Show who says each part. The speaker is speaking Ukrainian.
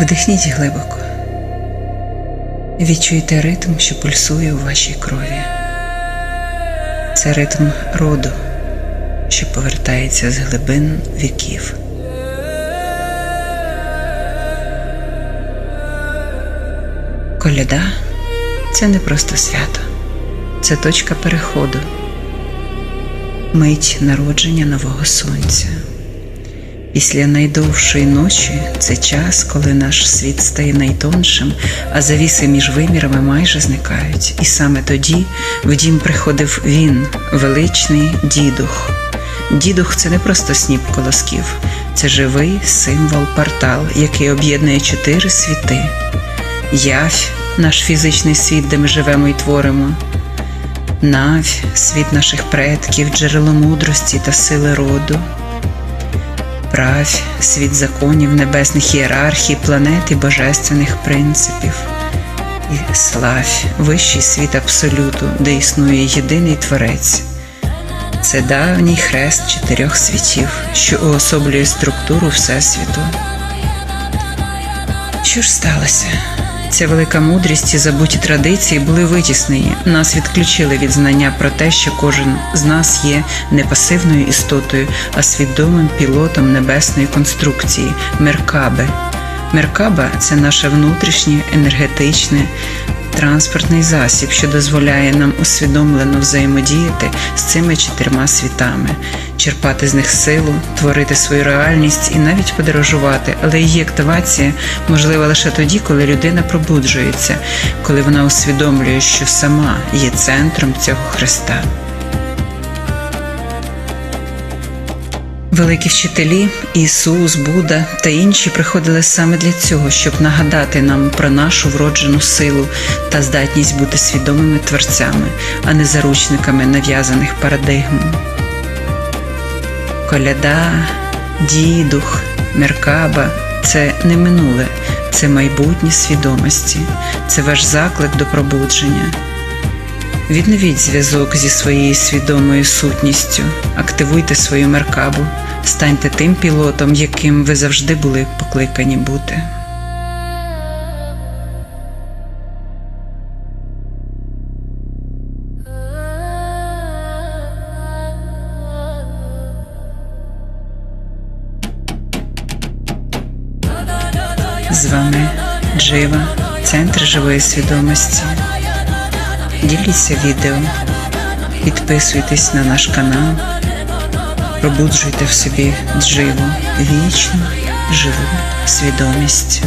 Speaker 1: Вдихніть глибоко. Відчуйте ритм, що пульсує у вашій крові. Це ритм роду, що повертається з глибин віків. Коляда це не просто свято, це точка переходу, мить народження нового сонця. Після найдовшої ночі це час, коли наш світ стає найтоншим, а завіси між вимірами майже зникають. І саме тоді в дім приходив він, величний дідух. Дідух це не просто сніп колосків, це живий символ портал, який об'єднує чотири світи. Явь наш фізичний світ, де ми живемо і творимо. Навь світ наших предків, джерело мудрості та сили роду. Правь, світ законів, небесних ієрархій, планет і божественних принципів. І славь, вищий світ абсолюту, де існує єдиний творець. Це давній хрест чотирьох світів, що уособлює структуру Всесвіту. Що ж сталося? Ця велика мудрість і забуті традиції були витіснені. Нас відключили від знання про те, що кожен з нас є не пасивною істотою, а свідомим пілотом небесної конструкції Меркаби. Меркаба це наше внутрішнє енергетичне транспортний засіб, що дозволяє нам усвідомлено взаємодіяти з цими чотирма світами, черпати з них силу, творити свою реальність і навіть подорожувати. Але її активація можлива лише тоді, коли людина пробуджується, коли вона усвідомлює, що сама є центром цього хреста. Великі вчителі Ісус, Будда та інші приходили саме для цього, щоб нагадати нам про нашу вроджену силу та здатність бути свідомими творцями, а не заручниками нав'язаних парадигм. Коляда, дідух, меркаба це не минуле, це майбутнє свідомості, це ваш заклик до пробудження. Відновіть зв'язок зі своєю свідомою сутністю, активуйте свою меркабу, станьте тим пілотом, яким ви завжди були покликані бути. З вами Джива, Центр живої свідомості. Діліться відео, підписуйтесь на наш канал, пробуджуйте в собі дживу, вічну живу свідомість.